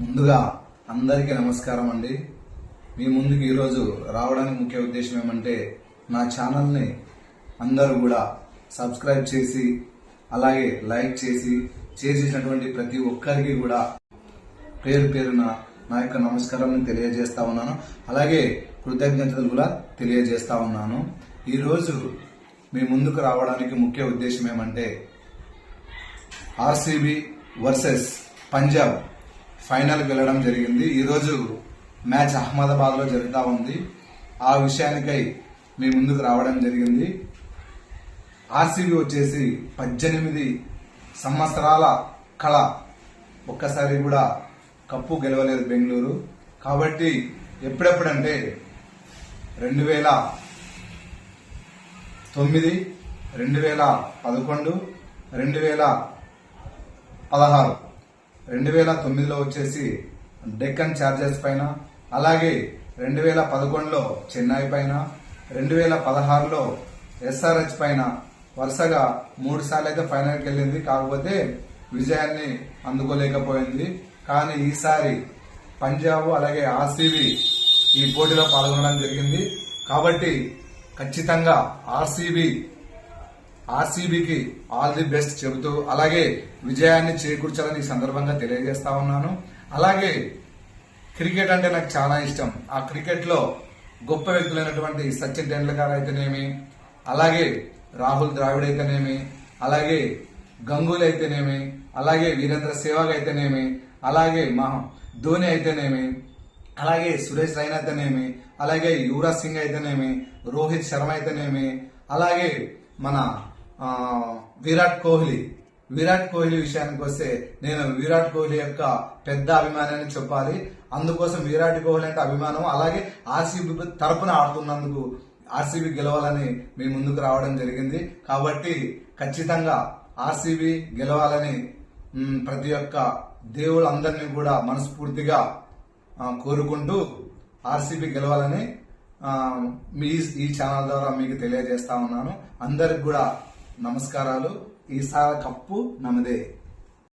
ముందుగా అందరికీ నమస్కారం అండి. మీ ముందుకు ఈరోజు రావడానికి ముఖ్య ఉద్దేశం ఏమంటే నా ఛానల్ని అందరూ కూడా సబ్స్క్రైబ్ చేసి అలాగే లైక్ చేసి చేసేసినటువంటి ప్రతి ఒక్కరికి కూడా పేరు పేరున నా యొక్క నమస్కారం తెలియజేస్తా ఉన్నాను. అలాగే కృతజ్ఞతలు కూడా తెలియజేస్తా ఉన్నాను. ఈరోజు మీ ముందుకు రావడానికి ముఖ్య ఉద్దేశం ఏమంటే ఆర్సీబీ వర్సెస్ పంజాబ్ ఫైనల్ వెళ్ళడం జరిగింది. ఈరోజు మ్యాచ్ అహ్మదాబాద్లో జరుగుతూ ఉంది. ఆ విషయానికై మీ ముందుకు రావడం జరిగింది. ఆర్సీబీ వచ్చేసి పద్దెనిమిది సంవత్సరాల కళ. ఒక్కసారి కూడా కప్పు గెలవలేదు బెంగళూరు. కాబట్టి ఎప్పుడెప్పుడంటే రెండు వేల తొమ్మిది రెండు వేల పదకొండు రెండు వేల పదహారు. రెండు వేల తొమ్మిదిలో వచ్చేసి డెక్కన్ ఛార్జర్స్ పైన అలాగే రెండు వేల పదకొండులో చెన్నై పైన రెండు వేల పదహారులో ఎస్ఆర్హెచ్ పైన వరుసగా మూడు సార్లు అయితే ఫైనల్కి వెళ్ళింది. కాకపోతే విజయాన్ని అందుకోలేకపోయింది. కానీ ఈసారి పంజాబ్ అలాగే ఆర్సీబీ ఈ పోటీలో పాల్గొనడం జరిగింది. కాబట్టి ఖచ్చితంగా ఆర్సీబీ ఆర్సీబీకి ఆల్ ది బెస్ట్ చెబుతూ అలాగే విజయాన్ని చేకూర్చాలని ఈ సందర్భంగా తెలియజేస్తా ఉన్నాను. అలాగే క్రికెట్ అంటే నాకు చాలా ఇష్టం. ఆ క్రికెట్లో గొప్ప వ్యక్తులైనటువంటి సచిన్ టెండూల్కర్ అయితేనేమి అలాగే రాహుల్ ద్రావిడ్ అయితేనేమి అలాగే గంగూలీ అయితేనేమి అలాగే వీరేంద్ర సేవాగ్ అయితేనేమి అలాగే మహా ధోని అయితేనేమి అలాగే సురేష్ రైనా అయితేనేమి అలాగే యువరాజ్ సింగ్ అయితేనేమి రోహిత్ శర్మ అయితేనేమి అలాగే మన విరాట్ కోహ్లీ. విరాట్ కోహ్లీ విషయానికి వస్తే నేను విరాట్ కోహ్లీ యొక్క పెద్ద అభిమానాన్ని చెప్పాలి. అందుకోసం విరాట్ కోహ్లీ అంటే అభిమానం. అలాగే ఆర్సీబీ తరపున ఆడుతున్నందుకు ఆర్సీబీ గెలవాలని మీ ముందుకు రావడం జరిగింది. కాబట్టి ఖచ్చితంగా ఆర్సీబీ గెలవాలని ప్రతి ఒక్క దేవుళ్ళందరినీ కూడా మనస్ఫూర్తిగా కోరుకుంటూ ఆర్సీబీ గెలవాలని మీ ఈ ఛానల్ ద్వారా మీకు తెలియజేస్తా ఉన్నాను. అందరికి కూడా నమస్కారాలు. ఈసారి కప్పు నమదే.